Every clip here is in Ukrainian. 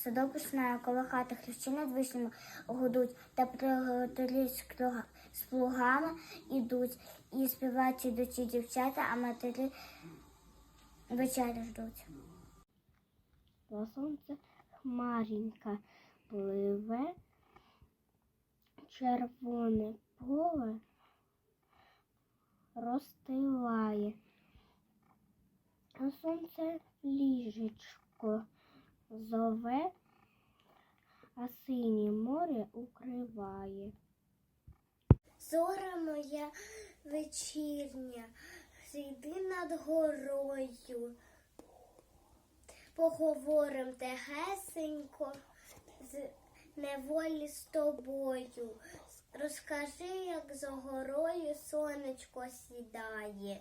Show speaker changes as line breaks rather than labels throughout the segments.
садок починає, коло хати хрещі над вишнями гудуть, та приготовлі з плугами ідуть, і співають ідуть і дівчата, а матері вечері ждуть.
На сонце хмарінька пливе, червоне поле розстилає. А сонце ліжечко зове, а синє море укриває.
Зора моя вечірня, зійди над горою. Поговорим тегесенько з неволі з тобою. Розкажи, як за горою сонечко сідає,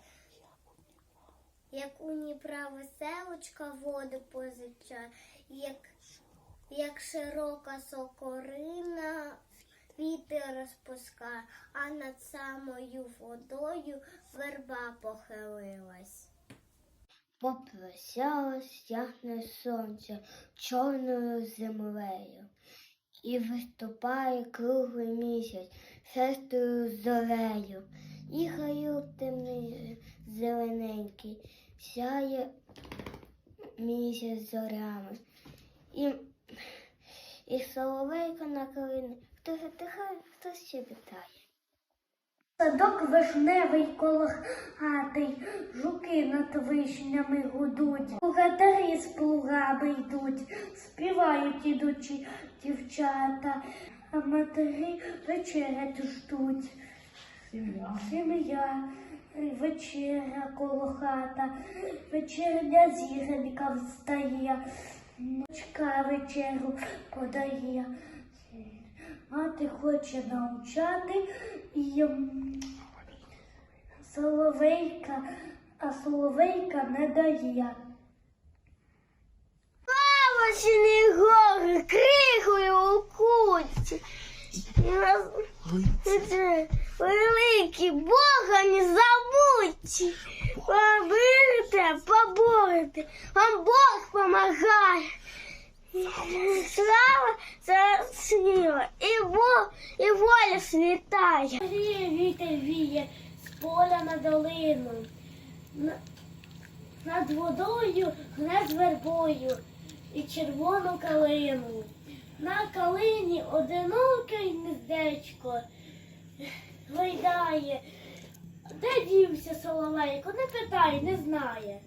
як у Дніпра веселочка воду позичає, як, як широка сокорина вітер розпускає, а над самою водою верба похилилась.
Попросялось ясне сонце чорною землею, і виступає круглий місяць шестою зорею, і гаю темний сяє місяць зорями, і, і соловейка на калині, хто затихає, хто ще вітає.
Садок вишневий коло хати, жуки над вишнями гудуть, Богатирі з плугами йдуть, співають ідучі дівчата, а матері вечерять ждуть. Сім'я, вечеря коло хата, вечерня зіранька встає, дочка вечерю подає. Мати хоче навчати і соловейка, а соловейка не дає.
Павочні гори крихою у куті. Великі Бога не забудьте. Поборете, поборете, вам Бог помагає. Слава засніла, і і воля світає.
Вітер віє з поля на долину. Над водою з вербою і червону калину. На калині одиноке гнездечко гойдає. Де дівся соловейко? Не питай, не знає.